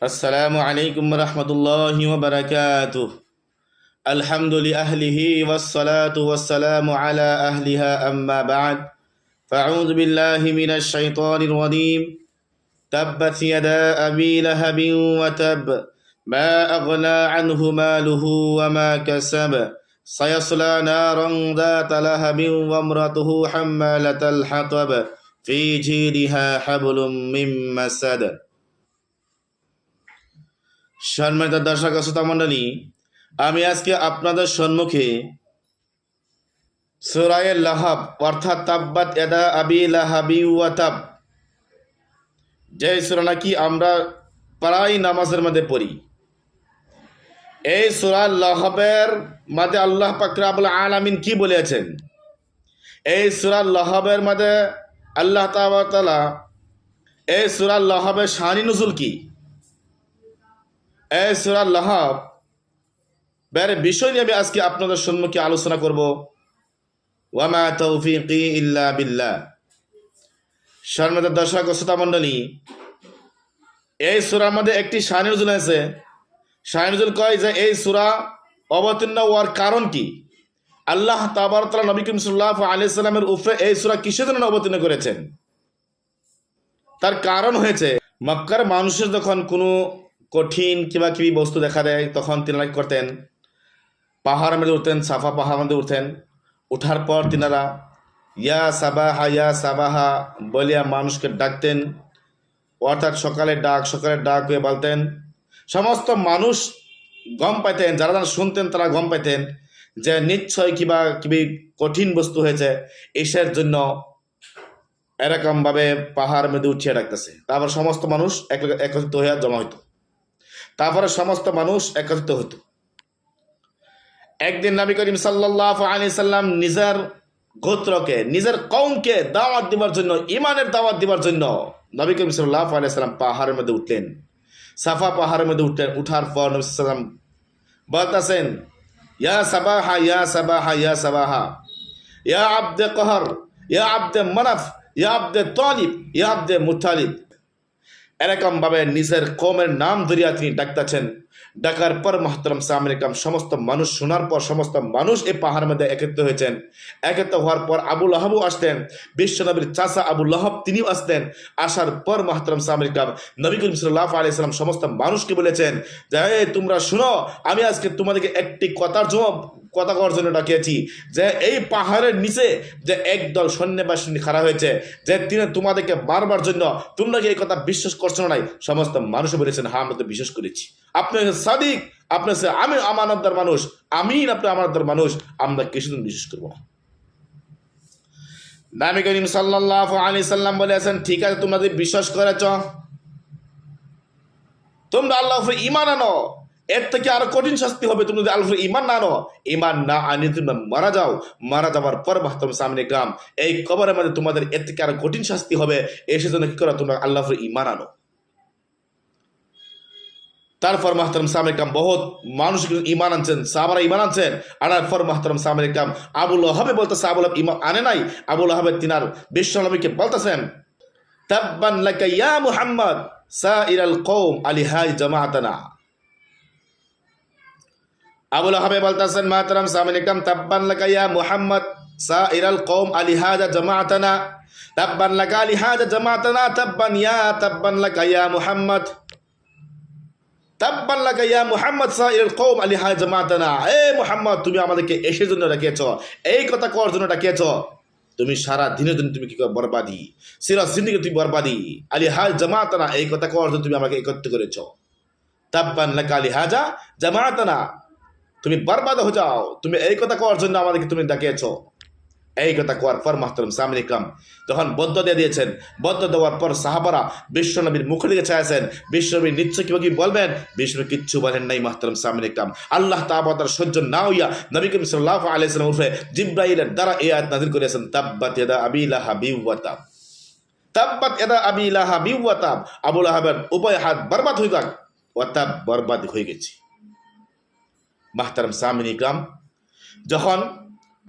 السلام عليكم ورحمة الله وبركاته. الحمد لأهله والصلاة والسلام على أهلها أما بعد. فأعوذ بالله من الشيطان الرجيم. تبت يدا أبي لهب وتب ما أغنى عنه ماله وما كسب سيصلى نارا ذات لهب وامرأته حمالة الحطب في جيدها حبل من مسد. সম্মানিত দর্শক শ্রোতা মণ্ডলী, আমি আজকে আপনাদের সম্মুখে সুরায় লাহাব অর্থাৎ তাব্বাত এদা আবি লাহাবি ওয়াতাব যে সুরা নাকি আমরা প্রায় নামাজের মধ্যে পড়ি। এই সুরা লাহাবের মাঝে আল্লাহ পাকরাবুল আলামিন কি বলেছেন? এই সুরা লাহাবের মাঝে আল্লাহ তালা এই সুরা লাহাবের শানি নজুল কি? লাহাব, বের বিষয় নিয়ে আমি আজকে আপনাদের সম্মুখে আলোচনা করব। ওয়ামা ইল্লা বিল্লাহ। শর্মিত দর্শক শ্রোতা মণ্ডলী, এই সুরার মধ্যে একটি শাহিনুজুল আছে শাহিনুজুল কয় যে এই সুরা অবতীর্ণ হওয়ার কারণ কি? আল্লাহ তাবারতলা নবী করিম সাল্লাহ আলিয়াল্লামের উপরে এই সুরা কিসের জন্য অবতীর্ণ করেছেন? তার কারণ হয়েছে, মক্কার মানুষের যখন কোনো কঠিন কিবা কিবি বস্তু দেখা দেয়, তখন তিনারা করতেন? পাহাড়ের মধ্যে উঠতেন সাফা পাহাড় মধ্যে উঠতেন। উঠার পর তিনারা, ইয়া সাবাহা ইয়া সাবাহা বলিয়া মানুষকে ডাকতেন। অর্থাৎ সকালে ডাক সকালে ডাক হয়ে বলতেন সমস্ত মানুষ গম পাইতেন, যারা যারা শুনতেন তারা গম পাইতেন যে নিশ্চয় কিবা কিবি কঠিন বস্তু হয়েছে, এসের জন্য এরকমভাবে পাহাড় মধ্যে উঠিয়ে ডাকতেছে। তারপর সমস্ত মানুষ এক একত্রিত হইয়া জমা হইতো। তারপরে সমস্ত মানুষ একত্রিত হতো। একদিন নবী করিম সাল্লাহ আলি সাল্লাম নিজের গোত্রকে, নিজের কৌমকে দাওয়াত দিবার জন্য ইমানের দাওয়াত দিবার জন্য নবী করিম সাল্লাহ সাল্লাম পাহাড়ের মধ্যে উঠলেন। সাফা পাহাড়ের মধ্যে উঠলেন উঠার পর নবী সাল্লাম বলতেছেন, ইয়া সাবাহা ইয়া সাবাহা ইয়া সাবাহা, ইয়া আব্দে কহর, ইয়া আব্দে মনাফ, ইয়া আব্দে তলিব, ইয়া আব্দে মুতালিব। এরকমভাবে নিজের কমের নাম ধরিয়া তিনি ডাকতেছেন। ডাকার পর মহতরম সামরিকাম সমস্ত মানুষ শোনার পর সমস্ত মানুষ এই পাহাড়ের মধ্যে একত্রিত হয়েছেন। একত্রিত হওয়ার পর আবুল আহাবু আসতেন। বিশ্বনবীর চাষা আবুল আহব তিনিও আসতেন। আসার পর মহতরম সামরিকাম নবী করিম সাল্লাহ আলিয়াল্লাম সমস্ত মানুষকে বলেছেন যে "এই তোমরা শুনো, আমি আজকে তোমাদেরকে একটি কথার জবাব, কথা করার জন্য ডাকিয়েছি যে, এই পাহাড়ের নিচে যে একদল সৈন্যবাসিনী খাড়া হয়েছে, যে তিনি তোমাদেরকে মারবার জন্য তোমরা কি এই কথা বিশ্বাস করছ নাই? সমস্ত মানুষ বলেছেন হ্যাঁ আমরা তো বিশ্বাস করেছি। আপনি সাদিক আপনি হচ্ছে আমি আমানতদার মানুষ আমি আপনি আমানতদার মানুষ, আমরা কিছুদিন বিশ্বাস করব না। নামি করিম সাল্লাহ আলী সাল্লাম বলেছেন, ঠিক আছে, তোমরা যদি বিশ্বাস করেছ, তোমরা আল্লাহ ইমান আনো, এর থেকে আরও কঠিন শাস্তি হবে। তুমি যদি আল্লাহ ইমান না আনো ইমান না আনি তুমি মারা যাও। মারা যাওয়ার পর মাহতম সামনে গ্রাম, এই কবরের মধ্যে তোমাদের এর থেকে আরও কঠিন শাস্তি হবে। এসে জন্য কি করো, তোমরা আল্লাহ ইমান আনো। তারপর মাহতরম সামনে কাম বহুত মানুষ ইমান আনছেন, সাহাবারা ইমান আনছেন। আনার পর মাহতরম সামনে কাম আবুল হবে বলতেছে, আবুল ইমান আনে নাই, আবুল আহবেদ তিনার বিশ্ব নবীকে বলতেছেন, তাব্বান লাকা ইয়া মুহাম্মদ, সাইরাল কওম আলিহাই জামাআতানা। আবুল আহাবে বলতেছেন, মাহতরম সামনে কাম তাব্বান লাকা ইয়া মুহাম্মদ, সাইরাল কওম আলিহাজা জামাআতানা। তাব্বান লাকা আলিহাজা জামাআতানা, তাব্বান ইয়া, তাব্বান লাকা ইয়া মুহাম্মদ। ইয়া আলিহাজা জামাআতানা এ মুহাম্মদ, তুমি জন্য এই কথা করার জন্য তুমি সারা দিনের জন্য তুমি কি করো তুমি জামাতানা, এই কথা করার জন্য তুমি আমাকে করেছ। জামাতানা। তুমি বরবাদ হয়ে যাও। তুমি এই কথা করার জন্য আমাদেরকে তুমি ডাকিয়েছ। এই কথা কোয়ার পর মাহতরম সামিন ইকরাম যখন বদ্ধ দিয়ে দিয়েছেন, বদ্ধ দেওয়ার পর সাহাবারা বিশ্বনবীর মুখের দিকে চাইছেন, বিশ্বনবী নিশ্চয় কি কি বলবেন? বিষ্ণু কিচ্ছু বলেন নাই মাহতরম সামিন ইকরাম। আল্লাহ তাবাদার সহ্য না হইয়া নবী করিম সাল্লাহ আলাইসালাম উঠে জিব্রাইলের দ্বারা এই আয়াত নাজিল করেছেন তাব্বাত ইয়াদা আবিলা হাবিওয়াতাব তাব্বাত ইয়াদা আবিলা হাবিওয়াতাব আবুল আহাবের উভয় হাত বরবাদ হয়ে যাক ওয়াতাব বরবাদ হয়ে গেছে। মাহতারাম সামিন ইকরাম যখন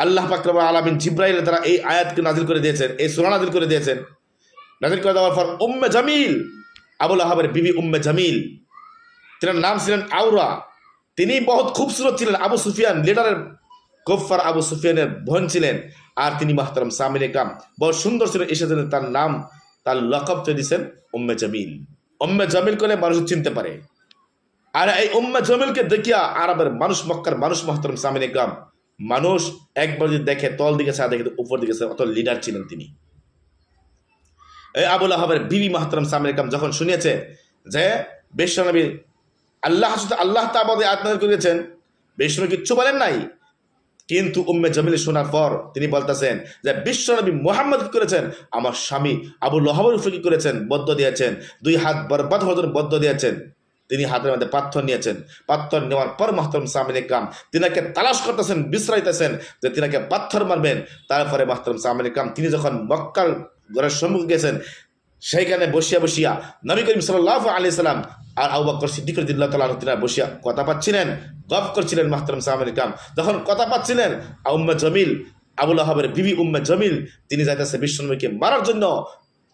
আল্লাহ পাকরব আলমিন জিব্রাইলের দ্বারা এই আয়াতকে নাজিল করে দিয়েছেন, এই সুরা নাজিল করে দিয়েছেন। নাজিল করে দেওয়ার পর উম্মে জামিল, আবুল আহাবের বিবি উম্মে জামিল, তিনার নাম ছিলেন আউরা তিনি বহুত খুবসুরত ছিলেন, আবু সুফিয়ান, লিডারের গফার আবু সুফিয়ানের বোন ছিলেন। আর তিনি মাহতারাম সামির কাম বড় সুন্দর ছিলেন এসেছেন তার নাম, তার লকব দিয়েছেন উম্মে জামিল। উম্মে জামিল করে মানুষ চিনতে পারে। আর এই উম্মে জামিলকে দেখিয়া আরবের মানুষ, মক্কার মানুষ মাহতারাম সামির কাম মানুষ একবার যদি দেখে তল দিকে চা দেখে উপর দিকে অত লিডার ছিলেন তিনি। এই আবুল আহাবের বিবি মাহতারাম সামির কাম যখন শুনিয়েছে যে বিশ্বনবী আল্লাহ আল্লাহ তাবাদে আত্মনাদ করেছেন বিষ্ণু কিচ্ছু বলেন নাই। কিন্তু উম্মে জামিল শোনার পর তিনি বলতেছেন যে বিশ্বনবী মোহাম্মদ করেছেন? আমার স্বামী আবু উপরে কি করেছেন? বদ্ধ দিয়েছেন। দুই হাত বরবাদ হওয়ার বদ্ধ দিয়েছেন। তিনি হাতের মধ্যে পাথর নিয়েছেন। পাথর নেওয়ার পর মাহতরম সামিন ইকরাম তিনাকে তালাশ করতেছেন, বিশ্রাইতেছেন যে তিনাকে পাথর মারবেন। তারপরে মাহতরম সামিন ইকরাম তিনি যখন মক্কার ঘরের সম্মুখে গেছেন, সেইখানে বসিয়া বসিয়া নবী করিম সাল্লাহ আলি সাল্লাম আর আবু সিদ্দিক রদিল্লাহ তালা তিনারা বসিয়া কথা পাচ্ছিলেন গপ করছিলেন মাহতরম সাহামিন ইকরাম। যখন কথা পাচ্ছিলেন উম্মে জমিল, আবুল আহাবের বিবি উম্মে জমিল, তিনি যাইতেছে বিশ্বনবীকে মারার জন্য।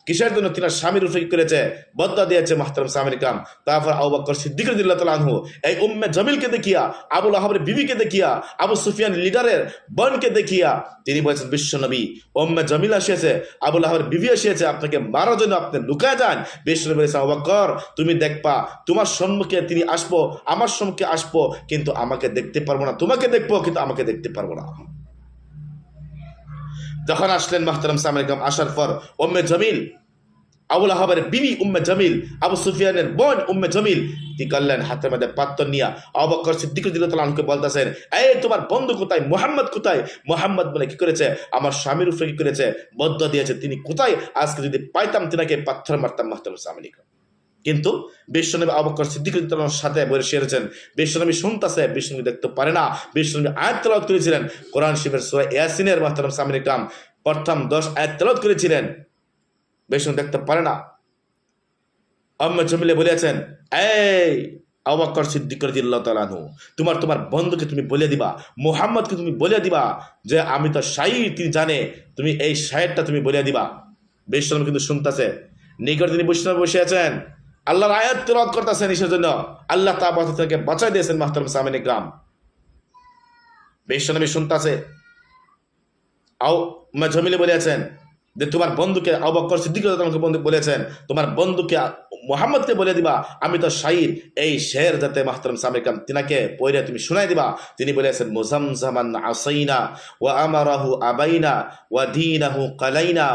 কিসের জন্য তিনার স্বামীর উপরে করেছে? বদলা দিয়েছে মাহতরম সাহামিন ইকরাম তারপর আবু বকর সিদ্দিক আনহু, এই উম্মে জমিলকে দেখিয়া আবুল আহাবের বিবিকে দেখিয়া, আবু সুফিয়ান লিডারের বোনকে দেখিয়া, তিনি বলেছেন বিশ্বনবী ওম্মে জমিল আসিয়েছে আবুল আহর বিবি আসিয়েছে, আপনাকে মারার জন্য আপনি লুকায় যান। বিশ্বনবী বলেছেন অবাকর তুমি দেখবা, তোমার সম্মুখে তিনি আসব, আমার সম্মুখে আসব, কিন্তু আমাকে দেখতে পারব না, তোমাকে দেখব, কিন্তু আমাকে দেখতে পারব না। যখন আসলেন মাহতারাম সামিরাম আসার পর ওম্মে জমিল, আবুল আহাবের বিবি উম্মে জমিল, আবু সুফিয়ানের বোন উম্মে জমিল কি করলেন হাতের মধ্যে পাত্র নিয়া অবকর সিদ্দিক দিলকে বলতেছেন, এই তোমার বন্ধু কোথায়? মোহাম্মদ কোথায়? মোহাম্মদ বলে, কি করেছে? আমার স্বামীর উপরে কি করেছে? বদ্ধ দিয়েছে। তিনি কোথায়? আজকে যদি পাইতাম, তিনাকে পাথর মারতাম মাহতাম সামিলিকা কিন্তু বিশ্বনবী আবকর সিদ্দিক সাথে বসে সেরেছেন বিশ্বনবী শুনতেছে, বিশ্বনবী দেখতে পারে না। বিশ্বনবী আয়াত তেলাওয়াত করেছিলেন। কোরআন শিবের সোয়া ইয়াসিনের মাহতারাম সামিলিকাম প্রথম দশ আয়াত করেছিলেন। বেশন দেখতে পারে না। আম্মা জমিলে বলেছেন, এই আবাক্কর সিদ্দিক রাদিয়াল্লাহু তাআলা তোমার তোমার বন্ধুকে তুমি বলে দিবা, মুহাম্মদকে তুমি বলে দিবা যে আমি তো শাহির তিনি জানে, তুমি এই শায়েরটা তুমি বলে দিবা। বেশন কিন্তু শুনতেছে। নিকট তিনি বৈষ্ণব বসে আছেন। আল্লাহর আয়াত তেলাওয়াত করতেছেন ঈশ্বর জন্য। আল্লাহ তা বাধা থেকে বাঁচাই দিয়েছেন মাহতারাম সামিন ইকরাম। বেশনবী শুনতেছে। মা জমিলে বলেছেন যে, তোমার বন্ধুকে অবকর সিদ্দিক তোমাকে বন্ধু বলেছেন, তোমার বন্ধুকে মোহাম্মদকে বলে দিবা, আমি তো শাহির এই শের যাতে মাহতারাম সামিকাম তিনাকে পয়রে তুমি শুনাই দিবা। তিনি বলেছেন, মুজামজামান আসাইনা ওয়া আমারাহু আবাইনা ওয়া দীনাহু কালাইনা।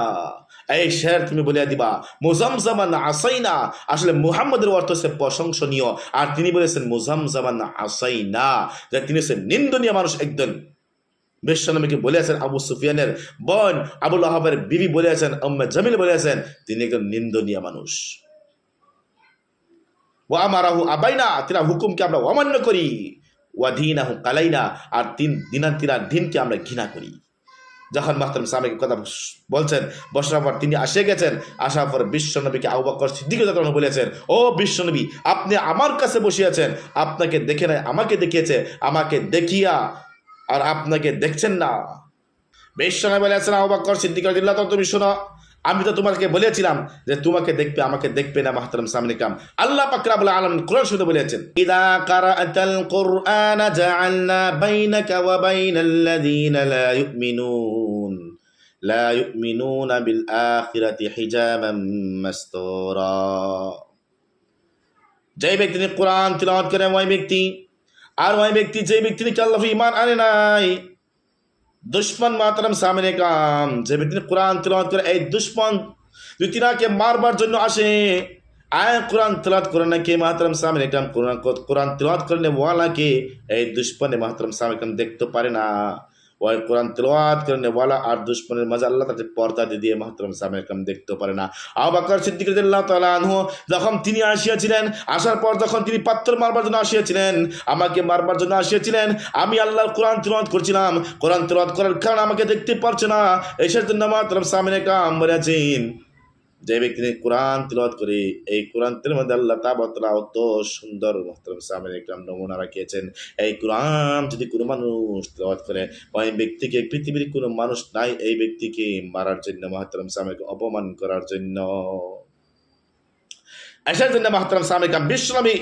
এই শের তুমি বলে দিবা, মুজামজামান আসাইনা। আসলে মুহাম্মদের অর্থ হচ্ছে প্রশংসনীয়। আর তিনি বলেছেন, মুজামজামান আসাইনা। তিনি হচ্ছেন নিন্দনীয় মানুষ একজন। বিশ্বনবীকে বলেছেন আবু সুফিয়ানের বোন আবুল আহাবের বিবি বলেছেন আম্মা জামিল বলেছেন তিনি একজন নিন্দনীয় মানুষ। ও আমারাহু আবাইনা। তিনা হুকুমকে আমরা অমান্য করি। ওয়া দিনাহু কালাইনা। আর তিন দিনা তিনার দিনকে আমরা ঘৃণা করি। যখন মাহতাম সামিকে কথা বলছেন, বসার পর তিনি আসে গেছেন, আসার পর বিশ্বনবীকে বকর সিদ্দিক রাদিয়াল্লাহু বলেছেন, ও বিশ্বনবী, আপনি আমার কাছে বসিয়াছেন, আপনাকে দেখে নাই, আমাকে দেখিয়েছে, আমাকে দেখিয়া আর আপনাকে দেখছেন না। বিশ্বনবী বলেছেন আবু বকর সিদ্দিক তুমি শোনো আমি তো তোমাকে বলেছিলাম যে তোমাকে দেখবে, আমাকে দেখবে না মাহতারাম সামনে কাম। আল্লাহ পাক রাব্বুল আলামিন কোরআন শুনে বলেছেন, ইদা কারাআতাল কুরআন জাআলনা বাইনাকা ওয়া বাইনাল্লাযীনা লা ইউমিনুন, লা ইউমিনুনা বিল আখিরাতি হিজাবাম মাসতুরা। যে ব্যক্তি কোরআন তিলাওয়াত করে, ওই ব্যক্তি, আর ওই ব্যক্তি যে ব্যক্তি আল্লাহ ইমান আনে নাই দুশ্মন মাতরম সামনে কাম যে ব্যক্তি কোরআন তিলত করে এই দুশ্মন যদি তিনাকে মারবার জন্য আসে আয় কোরআন তিলত করে না কে মাহাতরম সামনে কাম কোরআন তিলাওয়াত করলে ওয়ালাকে এই দুশ্মনে মাহাতরম সামনে কাম দেখতে পারে না ওই কোরআন তেলোয়াত করনে ওয়ালা আর দুশ্মনের মাঝে আল্লাহ তাদের পর্দা দিয়ে দিয়ে মাহতরম সামনে কাম দেখতে পারে না। আবাকর সিদ্দিক রাদিয়াল্লাহু তাআলা যখন তিনি আসিয়াছিলেন, আসার পর যখন তিনি পাত্র মারবার জন্য আসিয়াছিলেন, আমাকে মারবার জন্য আসিয়াছিলেন, আমি আল্লাহর কোরআন তেলোয়াত করছিলাম। কোরআন তেলোয়াত করার কারণ আমাকে দেখতে পারছে না। এসের জন্য মাহতরম সামনে কাম বলেছেন। যে ব্যক্তি কোরআন তিলওয়াত করে, এই কোরআন তেল মধ্যে আল্লাহ তাবতলা অত সুন্দর মোহতরম সামনে একরাম নমুনা রাখিয়েছেন। এই কোরআন যদি কোনো মানুষ তিলওয়াত করে ওই ব্যক্তিকে, পৃথিবীর কোনো মানুষ নাই এই ব্যক্তিকে মারার জন্য, মোহতরম সামনে অপমান করার জন্য। এসের জন্য মাহতারাম সামিকা বিশ্বনবী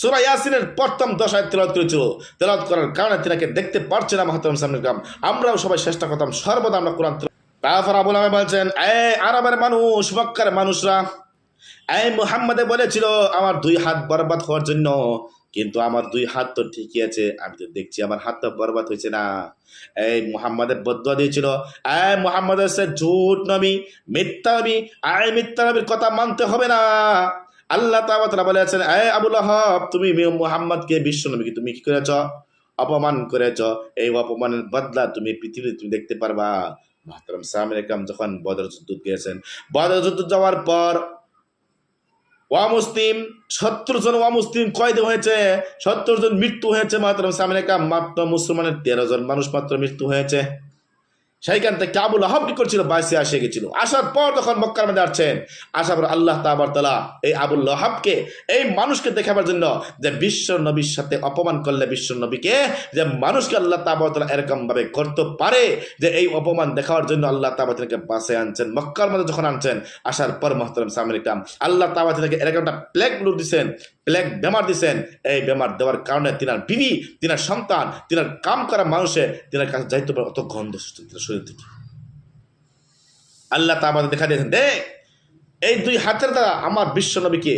সুরা ইয়াসিনের প্রথম দশায় তেলাওয়াত করেছিল। তেলাওয়াত করার কারণে তিনাকে দেখতে পারছে না মাহতারাম সামিকাম আমরাও সবাই চেষ্টা করতাম সর্বদা আমরা কোরআন তারপর আবুল আহমেদ বলছেন এ আরবের মানুষ, মক্কার মানুষরা, এই মুহাম্মাদে বলেছিল, আমার দুই হাত বরবাদ হওয়ার জন্য। কিন্তু আমার দুই হাত তো ঠিকই আছে, আমি তো দেখছি আমার হাত তো বরবাদ হয়েছে না। এই মুহাম্মাদের বদুয়া দিয়েছিল, এই মুহাম্মদ হচ্ছে ঝুট নবী, মিথ্যা নবী, এই মিথ্যা নবীর কথা মানতে হবে না। আল্লাহ তাআলা বলেছেন এই আবুল আহাব তুমি মুহাম্মদকে বিশ্ব নবীকে তুমি কি করেছ? অপমান করেছ। এই অপমানের বদলা তুমি পৃথিবীতে তুমি দেখতে পারবা। মাহতারাম সামির কাম যখন বদর যুদ্ধ গিয়েছেন, বদর যুদ্ধ যাওয়ার পর ওয়া মুসলিম, সত্তর জন ওয়া মুসলিম কয়েদি হয়েছে, সত্তর জন মৃত্যু হয়েছে মাত্র কাম মাত্র মুসলমানের তেরো জন মানুষ মাত্র মৃত্যু হয়েছে। সেইখান থেকে আবুল আহাব কি করছিল? বাইসে আসে গেছিল। আসার পর যখন মক্কার মধ্যে আসছেন, আসার পর আল্লাহ তাবার তালা এই আবুল আহাবকে এই মানুষকে দেখাবার জন্য যে বিশ্ব নবীর সাথে অপমান করলে বিশ্ব নবীকে, যে মানুষকে আল্লাহ তাবার তালা এরকম ভাবে করতে পারে, যে এই অপমান দেখাবার জন্য আল্লাহ তাবা তাকে বাসে আনছেন। মক্কার মধ্যে যখন আনছেন, আসার পর মহতরম সামরিকাম আল্লাহ তাবা তাকে এরকম একটা প্লেগ লুট দিচ্ছেন প্লেগ বেমার দিচ্ছেন এই বেমার দেওয়ার কারণে তিনার বিবি, তিনার সন্তান, তিনার কাম করা মানুষে তিনার কাছে যাইতে পারে অত গন্ধ সৃষ্টি শরীর থেকে আল্লাহ তা আমাদের দেখা দিয়েছেন, দেখ, এই দুই হাতের দ্বারা আমার বিশ্ব নবীকে,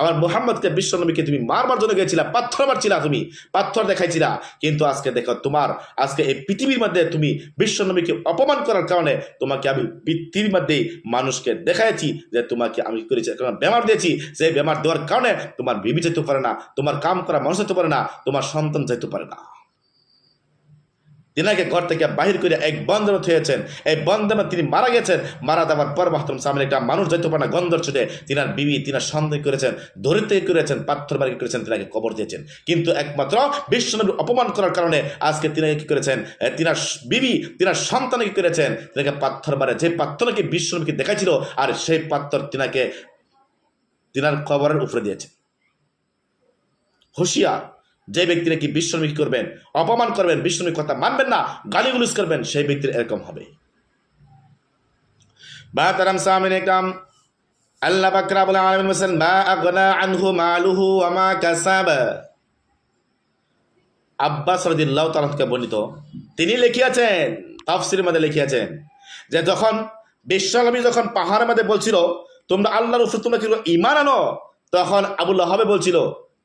আমার মোহাম্মদকে বিশ্ব নবীকে তুমি মারবার জন্য গেছিলা পাথর মারছিলা তুমি, পাথর দেখাইছিলা। কিন্তু আজকে দেখো তোমার, আজকে এই পৃথিবীর মধ্যে তুমি বিশ্ব নবীকে অপমান করার কারণে তোমাকে আমি পৃথিবীর মধ্যে মানুষকে দেখাইছি যে তোমাকে আমি কি করেছি, একটা বেমার দিয়েছি। সেই বেমার দেওয়ার কারণে তোমার বিবি যেতে পারে না, তোমার কাম করা মানুষ যেতে পারে না, তোমার সন্তান যেতে পারে না। তিনাকে ঘর থেকে বাহির করে এক বন্ধন থুয়েছেন এই বন্ধনে তিনি মারা গেছেন। মারা যাওয়ার পর মাহতম সামনে একটা মানুষ যাইতে পারে না, গন্ধর ছুটে। তিনার বিবি তিনার সন্দেহ করেছেন ধরিতে করেছেন, পাথর বাড়ি করেছেন, তিনাকে কবর দিয়েছেন। কিন্তু একমাত্র বিশ্বনবী অপমান করার কারণে আজকে তিনাকে কি করেছেন? তিনার বিবি তিনার সন্তানে কি করেছেন? তিনাকে পাথর মারে। যে পাথরকে বিশ্বনবীকে দেখাইছিল, আর সেই পাথর তিনাকে তিনার কবরের উপরে দিয়েছে। হুঁশিয়ার। যে ব্যক্তি নাকি বিশ্বনবী কি করবেন, অপমান করবেন, বিশ্বনবীর কথা মানবেন না গালিগুলিস করবেন, সেই ব্যক্তির এরকম হবে। বাতারাম সামিন একরাম, আল্লাহ বাকরা বলে আলমিন হোসেন মা আগনা আনহু মালুহু আমা কাসাব। আব্বাস রাদিল্লাহ তালকে বর্ণিত, তিনি লিখিয়াছেন তাফসির মধ্যে লিখিয়াছেন যে যখন বিশ্বনবী যখন পাহাড়ের মধ্যে বলছিল, তোমরা আল্লাহর উপর তোমরা কি ইমান আনো? তখন আবুল্লাহ হবে বলছিল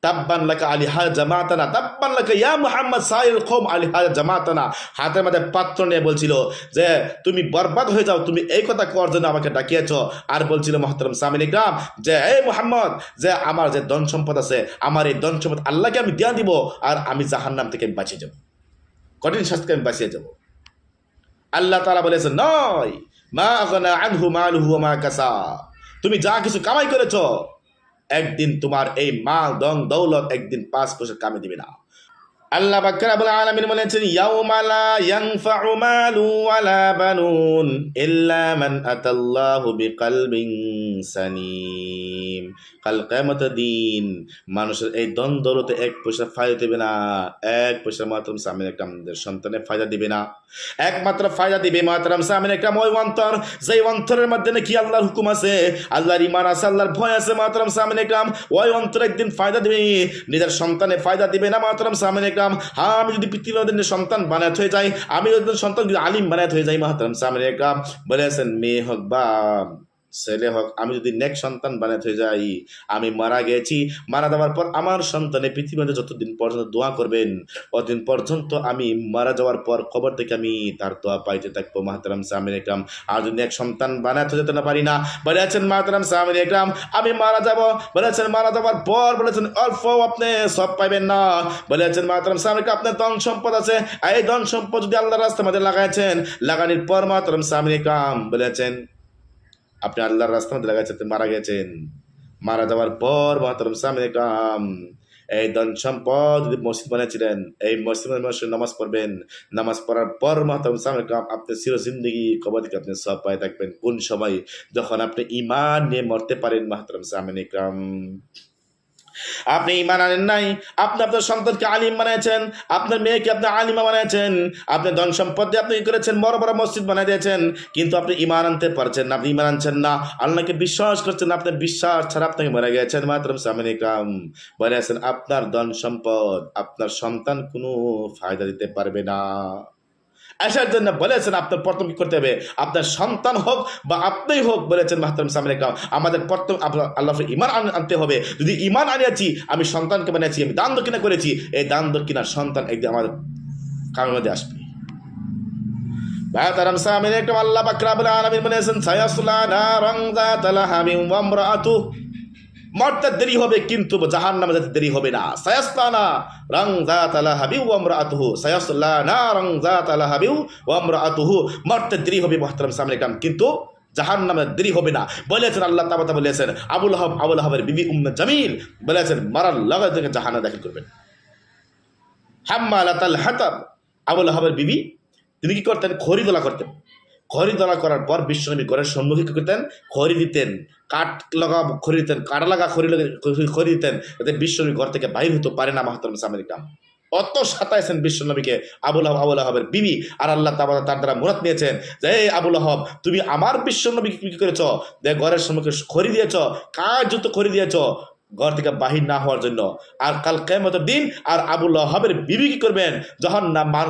তাব্বান লাকা আলি হা জামাতানা। তাব্বান লাকা ইয়া মুহাম্মদ সাইল কওম আলি হা জামাতানা। হাতের মধ্যে পাত্র নিয়ে বলছিল যে, তুমি বরবাদ হয়ে যাও, তুমি এই কথা করার জন্য আমাকে ডাকিয়েছ? আর বলছিল মহতরম সামিন ইকরাম যে এই মোহাম্মদ, যে আমার যে ধন সম্পদ আছে, আমার এই ধন সম্পদ আল্লাহকে আমি দিয়া দিব আর আমি জাহান্নাম থেকে আমি বাঁচিয়ে যাব। কঠিন শাস্তিকে আমি বাঁচিয়ে যাব। আল্লাহ তাআলা বলেছেন, নয়। মা আগনা আনহু মালুহু মা কাসা। তুমি যা কিছু কামাই করেছ একদিন তোমার এই মাল দং দৌলত একদিন পাঁচ পয়সা কামে দিবে না। আল্লাহ বাক্কার আবুল আলামিন বলেছেন, ইয়াউমা লা ইয়ানফাউ মালু ওয়ালা বানুন ইল্লা মান আতাল্লাহু বিকলবিন সানিম। কাল কিয়ামত দিন মানুষের এই দন এক পয়সা ফায়দা দিবে না, এক পয়সা মাত্র সামনে একটা আমাদের সন্তানের ফায়দা দিবে না। একমাত্র ফায়দা দিবে মাতরাম সামনে একটা ওই অন্তর, যেই অন্তরের মধ্যে নাকি আল্লাহর হুকুম আছে? আল্লাহর ইমান আছে, আল্লাহর ভয় আছে মাতরাম সামনে একরাম ওই অন্তর একদিন ফায়দা দিবে, নিজের সন্তানে ফায়দা দিবে না মাতরাম সামনে একরাম হ্যাঁ আমি যদি পৃথিবীর সন্তান বানাত হয়ে যাই আমি যদি সন্তান যদি আলিম বানাত হয়ে যাই মাতরাম সামনে একরাম বলেছেন, মেয়ে হোক বা ছেলে হোক, আমি যদি নেক সন্তান বানাতে হয়ে যাই, আমি মারা গেছি, মারা যাওয়ার পর আমার সন্তানে পৃথিবীতে যতদিন পর্যন্ত দোয়া করবেন, অতদিন পর্যন্ত আমি মারা যাওয়ার পর খবর থেকে আমি তার দোয়া পাইতে থাকব। মাহতারাম সামিন একরাম আর যদি এক সন্তান বানাতে যেতে না পারি না। বলেছেন মাহতারাম সামিন একরাম, আমি মারা যাব। বলেছেন মারা যাওয়ার পর বলেছেন, অল্প আপনি সব পাইবেন না। বলেছেন মাহতারাম সামিন আপনার ধন সম্পদ আছে। এই ধন সম্পদ যদি আল্লাহ রাস্তার মধ্যে লাগাইছেন, লাগানির পর মাহতারাম সামিন একরাম বলেছেন আপনি আল্লাহর রাস্তা মধ্যে লাগাইছেন, আপনি মারা গেছেন। মারা যাওয়ার পর মহাতরম সামনে কাম এই ধন সম্পদ যদি মসজিদ বানিয়েছিলেন, এই মসজিদ নামাজ পড়বেন। নামাজ পড়ার পর মহাতরম সামনে আপনি চির জিন্দগি কবর থেকে আপনি সব পায়ে থাকবেন। কোন সময় যখন আপনি ইমান নিয়ে মরতে পারেন মহাতরম সামনে কাম আপনি ইমান আনেন নাই, আপনি আপনার সন্তানকে আলিম বানিয়েছেন, আপনার মেয়েকে আপনি আলিমা বানিয়েছেন আপনি ধন সম্পদ দিয়ে আপনি করেছেন, বড় বড় মসজিদ বানিয়ে দিয়েছেন, কিন্তু আপনি ইমান আনতে পারছেন না, আপনি ইমান আনছেন না। আল্লাহকে বিশ্বাস করছেন আপনার বিশ্বাস ছাড়া আপনাকে মরে গেছেন মাত্র সামিনিকাম বলেছেন আপনার ধন সম্পদ, আপনার সন্তান কোনো ফায়দা দিতে পারবে না। আসার জন্য বলেছেন, আপনার প্রথম কি করতে হবে? আপনার সন্তান হোক বা আপনিই হোক, বলেছেন মাহতাম সামিনিকাম আমাদের প্রথম আল্লাহ ইমান আন- আনতে হবে। যদি ইমান আনিয়াছি, আমি সন্তানকে বানিয়েছি, আমি দান দক্ষিণা করেছি, এই দান দক্ষিণার সন্তান একদিন আমাদের কামের মধ্যে আসবে। যাতা লাহাবিন ওয়া ইমরাআতু মরতে দেরি হবে কিন্তু জাহান নামে যেতে দেরি হবে না। সায়াসলানা রং যাতা লাহাবি ওয়া ইমরাআতুহু সায়াসলানা রং যাতা লাহাবি ওয়া ইমরাআতুহু মরতে দেরি হবে মুহতারাম সামিন একদম কিন্তু জাহান নামে দেরি হবে না। বলেছেন আল্লাহ তাবাতা বলেছেন, আবুল হাব আবুল হাবের বিবি উম্মে জামিল বলেছেন, মারার লাগা থেকে জাহান্না দাখিল করবেন। হাম্মালাতাল হাতাব, আবুল হাবের বিবি, তিনি কি করতেন? খড়িদোলা করতেন। খড়িদোলা করার পর বিশ্বনবী ঘরের সম্মুখে কি করতেন? খড়ি দিতেন। কাঠ লাগা খড়ি দিতেন, কাঠ লাগা খড়ি খড়ি দিতেন, যাতে বিশ্বনবী ঘর থেকে বাইর হতে পারে না মাহতারম আমেরিকাম অত সাতাইছেন বিশ্বনবীকে আবুল আহব, আবুল আহবের বিবি, আর আল্লাহ তাবাদা তার দ্বারা মুরাত নিয়েছেন যে এই আবুল আহব, তুমি আমার বিশ্বনবীকে কি করেছ? যে ঘরের সম্মুখে খড়ি দিয়েছ কার যুক্ত খড়ি দিয়েছ ঘর থেকে বাহির না হওয়ার জন্য। আর কাল কেমতের দিন আর আবুল আহাবের বিবি কি করবেন? যখন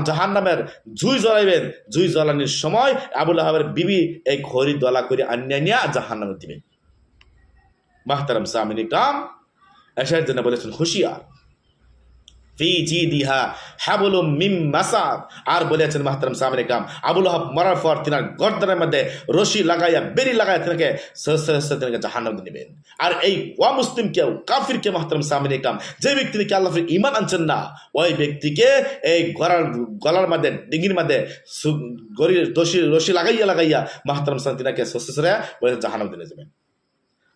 জাহান নামের জুই জ্বলাইবেন জুই জ্বলানির সময় আবুল আহাবের বিবি এই ঘড়ি দলা করে আনিয়া নিয়া জাহান নামে দিবেন। মাহতারাম সামিনী কাম এসার জন্য বলেছেন, হুশিয়ার। ফি জি দিহা আর বলেছেন মাহতারাম সামনে কাম আবুল হাব মরার পর তিনার গর্দনের মধ্যে রশি লাগাইয়া, বেরি লাগাইয়া তিনাকে সহস্র সহস্র তিনাকে জাহান্নাম দিবেন আর এই ওয়া মুসলিম কেউ কাফিরকে মাহতারাম সামনে কাম যে ব্যক্তি নাকি ইমান আনছেন না, ওই ব্যক্তিকে এই গলার গলার মধ্যে, ডিঙ্গির মধ্যে গরির রশি রশি লাগাইয়া লাগাইয়া মাহতারাম সাম তিনাকে সহস্র বলে জাহান্নাম দিলে যাবেন।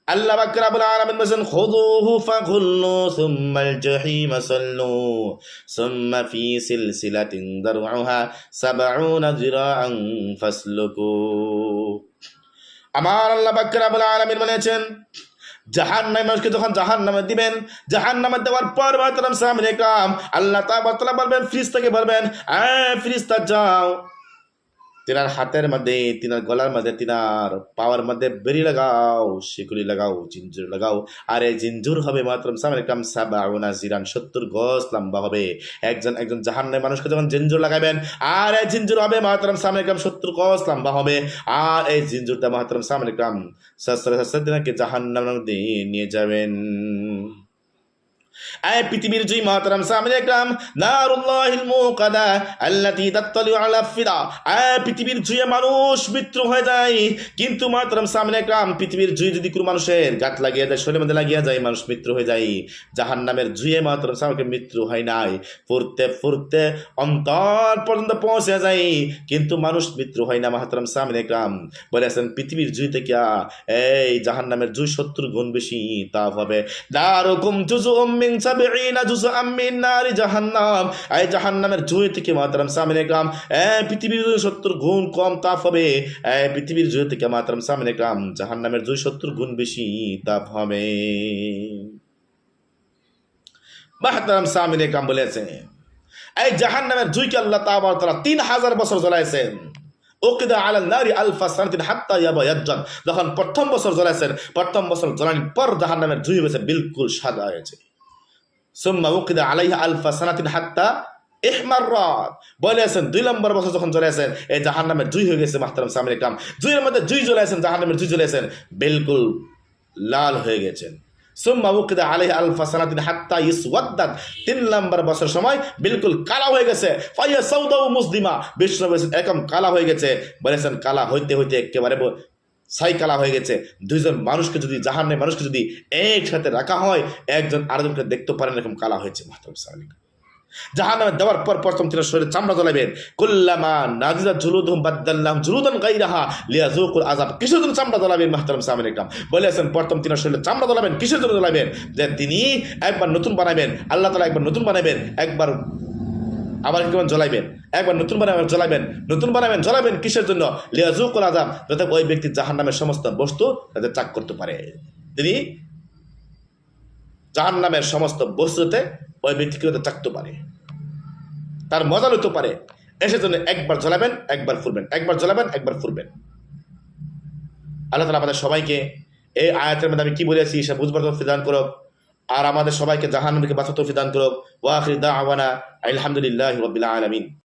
আল্লাহ বাকরাবুল আলামিন বলেছেন, খুযুহু ফাগুল্লু সুম্মাল জাহিম সাল্লু সুম্মা ফি সিলসিলাতিন দারউহা সাবউনা যিরাআন ফাসলুকু। আমার আল্লাহ বাকরাবুল আলামিন বলেছেন জাহান নামে যখন জাহান দিবেন জাহান দেওয়ার পর সামনে কাম, আল্লাহ তাবাতলা বলবেন ফ্রিস্তাকে বলবেন হ্যাঁ ফ্রিস্তা যাও। তিনার হাতের মধ্যে তিনার গলার মধ্যে তিনার পাওয়ার মধ্যে বেরি লাগাও শিকুলি লাগাও জিঞ্জুর লাগাও আর এই জিঞ্জুর হবে মাত্র সামনে কাম সাবাউনা জিরান সত্তর গজ লম্বা হবে একজন একজন জাহান্নামে মানুষকে যখন জিঞ্জুর লাগাবেন আর এই জিঞ্জুর হবে মাত্র সামনে কাম সত্তর গজ লম্বা হবে আর এই জিঞ্জুরটা মাতরম সামনে কাম শাস্ত্র শাস্ত্র দিনাকে জাহান্নাম দিয়ে নিয়ে যাবেন আয় পৃথিবীর জুই মাতারাম সামনে একরাম, নারুল্লাহিল মুকাদা আল্লাতী তাত্তালিউ আলা ফিদা। আয় পৃথিবীর জুয়ে মানুষ মৃত্যু হয়ে যায়, কিন্তু মাতারাম সামনে একরাম, পৃথিবীর জুই যদি কোনো মানুষের গাত লাগিয়ে যায় শরীরের মধ্যে লাগিয়ে যায়, মানুষ মৃত্যু হয়ে যায়। জাহান্নামের জুয়ে মাতারাম সামনে মৃত্যু হয় নাই। ফুরতে ফুরতে অন্তর পর্যন্ত পৌঁছে যায়, কিন্তু মানুষ মৃত্যু হয় না মাহাতারাম সামনে একরাম। বলেছেন পৃথিবীর জুই থেকে এই জাহান্নামের জুই সত্তর গুণ বেশি তাপ হবে। দারুকুম জুজুম মিন সাবঈনা নারি জাহান্নাম। এই জাহান্নামের জুই থেকে সামনে এ পৃথিবীর জুই সত্তর গুণ কম তাপ হবে। পৃথিবীর জুই থেকে সামনে গ্রাম। জাহান্নামের জুই সত্তর গুণ বেশি তাপ হবে। বলেছে এই জুইকে আল্লাহ তাআলা তাআলা তিন হাজার বছর জ্বলাইছেন। ওকিদা নারি আলফা হাত্তা ইয়াবায়াজ্জান যখন প্রথম বছর জ্বলাইছেন, প্রথম বছর জ্বলানোর পর জাহান্নামের জুই হয়েছে, বিলকুল সাদা হয়েছে। সুম্মা আলাইহা দুই নম্বর বছর যখন জ্বলেছেন এই জাহান্নামের জুই হয়ে গেছে, মাহতারাম সামির ইকরাম। জুইয়ের মধ্যে জুই জ্বলেছেন জাহান্নামের জুই জ্বলেছেন বিলকুল লাল হয়ে গেছেন। হাত্তা তিন নম্বর বছর সময় বিলকুল কালা হয়ে গেছে। মুসলিমা। বলেছেন, এরকম কালা হয়ে গেছে। বলেছেন, কালা হইতে হইতে একেবারে ব- ছাই কালা হয়ে গেছে। দুইজন মানুষকে যদি, জাহান্নামে মানুষকে যদি একসাথে রাখা হয়, একজন আরেকজনকে দেখতে পারেন এরকম কালা হয়েছে মাহতারাম সামির জাহান্নামে দেওয়ার পর প্রথম তিনি শরীরে চামড়া জ্বলাবেন কুল্লামা নাজিদা জুলুদহুম বাদ্দাল্লাহুম জুলুদান গায়রাহা লিয়াযুকুল আযাব। কিসের জন্য চামড়া জ্বলাবেন মাহতারাম সামিন একরাম? বলেছেন প্রথম তিনি শরীরে চামড়া জ্বলাবেন, কিসের জন্য জ্বলাবেন? যে তিনি একবার নতুন বানাবেন আল্লাহ তাআলা একবার নতুন বানাবেন একবার আবার কেমন জ্বলাইবেন। একবার নতুন বানাবেন, জ্বলাবেন। নতুন বানাবেন, জ্বলাবেন কিসের জন্য? লিয়াযুকুল আযাব, যাতে ওই ব্যক্তি জাহান্নামের সমস্ত বস্তু যাতে চাক করতে পারে। তিনি জাহান নামের সমস্ত বস্তুতে ওই ব্যক্তিকে হতে থাকতে পারে? তার মজা লইতে পারে। এসে জন্য একবার জ্বলাবেন, একবার ফুরবেন একবার জ্বলাবেন, একবার ফুরবেন আল্লাহ তালা আমাদের সবাইকে এই আয়াতের মধ্যে আমি কি বলেছি সে বুঝবার তৌফিক দান করুক। আর আমাদের সবাইকে জাহান থেকে বাঁচা তৌফিক দান করুক। ওয়াখির দা আওয়ানা আলহামদুলিল্লাহ রবিল আলমিন।